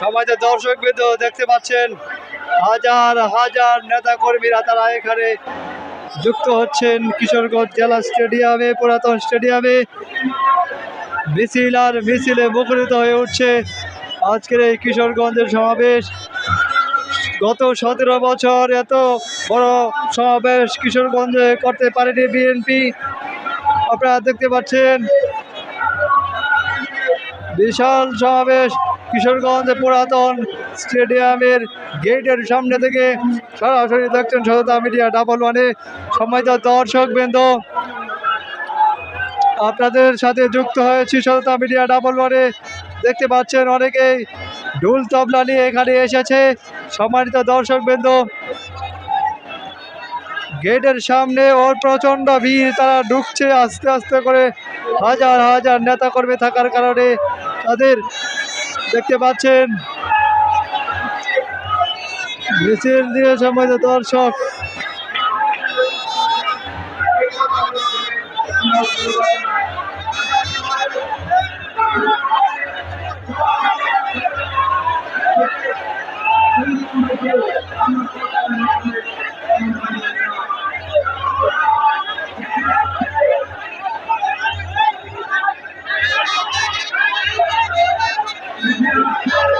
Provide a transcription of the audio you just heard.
সমাজে দর্শক বৃন্দ দেখতে পাচ্ছেন, হাজার হাজার নেতা কর্মীরা তারা এখানে যুক্ত হচ্ছেন কিশোরগঞ্জ জেলা স্টেডিয়ামে, পুরাতন স্টেডিয়ামে। মিছিল আর মিছিলে মুখরিত হয়ে উঠছে আজকের এই কিশোরগঞ্জের সমাবেশ। গত সতেরো বছর এত বড় সমাবেশ কিশোরগঞ্জে করতে পারেনি বিএনপি। আপনারা দেখতে পাচ্ছেন, বিশাল সমাবেশ। কিশোরগঞ্জ পুরাতন স্টেডিয়ামের গেটের সামনে থেকে সরাসরি দেখছেন সততা মিডিয়া ডাবল ওয়ানে সম্মানিত দর্শক বৃন্দ। আপনাদের সাথে যুক্ত হয়েছি সততা মিডিয়া ডাবল ওয়ানে। দেখতে পাচ্ছেন অনেকেই ঢুল তবলা নিয়ে এখানে এসেছে। সম্মানিত দর্শক বৃন্দ, গেটের সামনে ওর প্রচণ্ড ভিড়, তারা ঢুকছে আস্তে আস্তে করে হাজার হাজার নেতা কর্মী থাকার কারণে তাদের দেখতে পাচ্ছেন নিচের দিয়ে সময় দর্শক Thank you. I'm